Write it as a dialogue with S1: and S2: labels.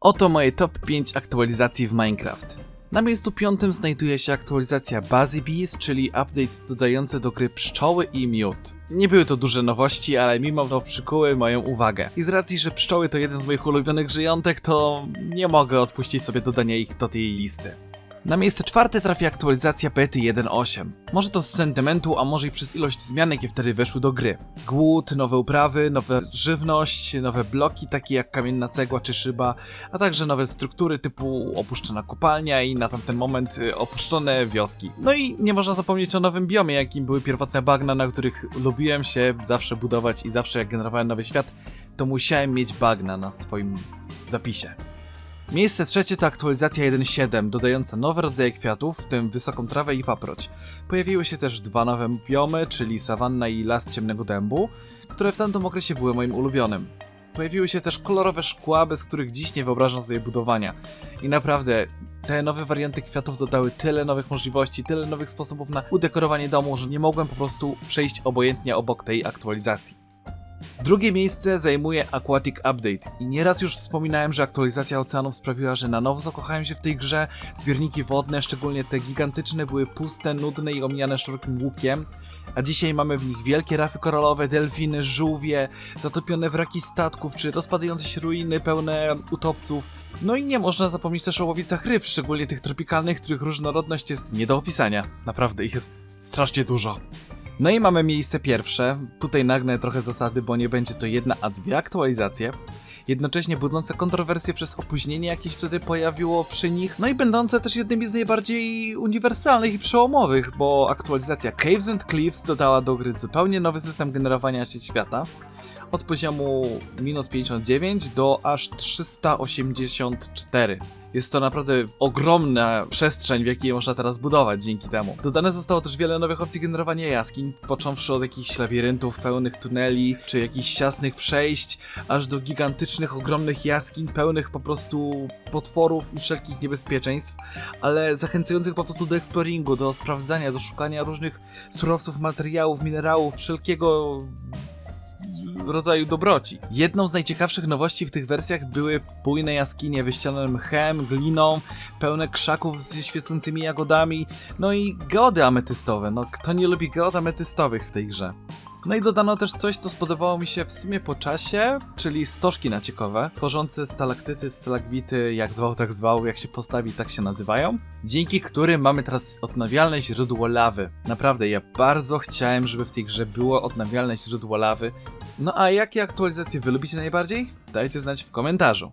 S1: Oto moje top 5 aktualizacji w Minecraft. Na miejscu piątym znajduje się aktualizacja Buzzy Bees, czyli update dodający do gry pszczoły i miód. Nie były to duże nowości, ale mimo to przykuły moją uwagę. I z racji, że pszczoły to jeden z moich ulubionych żyjątek, to nie mogę odpuścić sobie dodania ich do tej listy. Na miejsce czwarte trafi aktualizacja bety 1.8. Może to z sentymentu, a może i przez ilość zmian, jakie wtedy weszły do gry. Głód, nowe uprawy, nowe żywność, nowe bloki, takie jak kamienna cegła czy szyba, a także nowe struktury typu opuszczona kopalnia i na tamten moment y, opuszczone wioski. No i nie można zapomnieć o nowym biomie, jakim były pierwotne bagna, na których lubiłem się zawsze budować i zawsze jak generowałem nowy świat, to musiałem mieć bagna na swoim zapisie. Miejsce trzecie to aktualizacja 1.7, dodająca nowe rodzaje kwiatów, w tym wysoką trawę i paproć. Pojawiły się też dwa nowe biomy, czyli sawanna i las ciemnego dębu, które w tamtym okresie były moim ulubionym. Pojawiły się też kolorowe szkła, bez których dziś nie wyobrażam sobie budowania. I naprawdę, te nowe warianty kwiatów dodały tyle nowych możliwości, tyle nowych sposobów na udekorowanie domu, że nie mogłem po prostu przejść obojętnie obok tej aktualizacji. Drugie miejsce zajmuje Aquatic Update i nieraz już wspominałem, że aktualizacja oceanów sprawiła, że na nowo zakochałem się w tej grze. Zbiorniki wodne, szczególnie te gigantyczne, były puste, nudne i omijane szerokim łukiem, a dzisiaj mamy w nich wielkie rafy koralowe, delfiny, żółwie, zatopione wraki statków czy rozpadające się ruiny pełne utopców. No i nie można zapomnieć też o łowicach ryb, szczególnie tych tropikalnych, których różnorodność jest nie do opisania. Naprawdę, ich jest strasznie dużo. No i mamy miejsce pierwsze. Tutaj nagnę trochę zasady, bo nie będzie to jedna, a dwie aktualizacje. Jednocześnie budzące kontrowersje przez opóźnienie jakieś wtedy pojawiło przy nich, no i będące też jednymi z najbardziej uniwersalnych i przełomowych, bo aktualizacja Caves and Cliffs dodała do gry zupełnie nowy system generowania się świata. Od poziomu minus 59 do aż 384. Jest to naprawdę ogromna przestrzeń, w jakiej można teraz budować dzięki temu. Dodane zostało też wiele nowych opcji generowania jaskiń, począwszy od jakichś labiryntów pełnych tuneli, czy jakichś ciasnych przejść, aż do gigantycznych, ogromnych jaskiń pełnych po prostu potworów i wszelkich niebezpieczeństw, ale zachęcających po prostu do exploringu, do sprawdzania, do szukania różnych surowców, materiałów, minerałów, wszelkiego rodzaju dobroci. Jedną z najciekawszych nowości w tych wersjach były bujne jaskinie wyścielone mchem, gliną, pełne krzaków ze świecącymi jagodami, no i geody ametystowe. No kto nie lubi geod ametystowych w tej grze? No i dodano też coś, co spodobało mi się w sumie po czasie, czyli stożki naciekowe, tworzące stalaktyty, stalagmity, jak zwał, tak zwał, jak się postawi, tak się nazywają, dzięki którym mamy teraz odnawialne źródło lawy. Naprawdę, ja bardzo chciałem, żeby w tej grze było odnawialne źródło lawy. No a jakie aktualizacje wy lubicie najbardziej? Dajcie znać w komentarzu.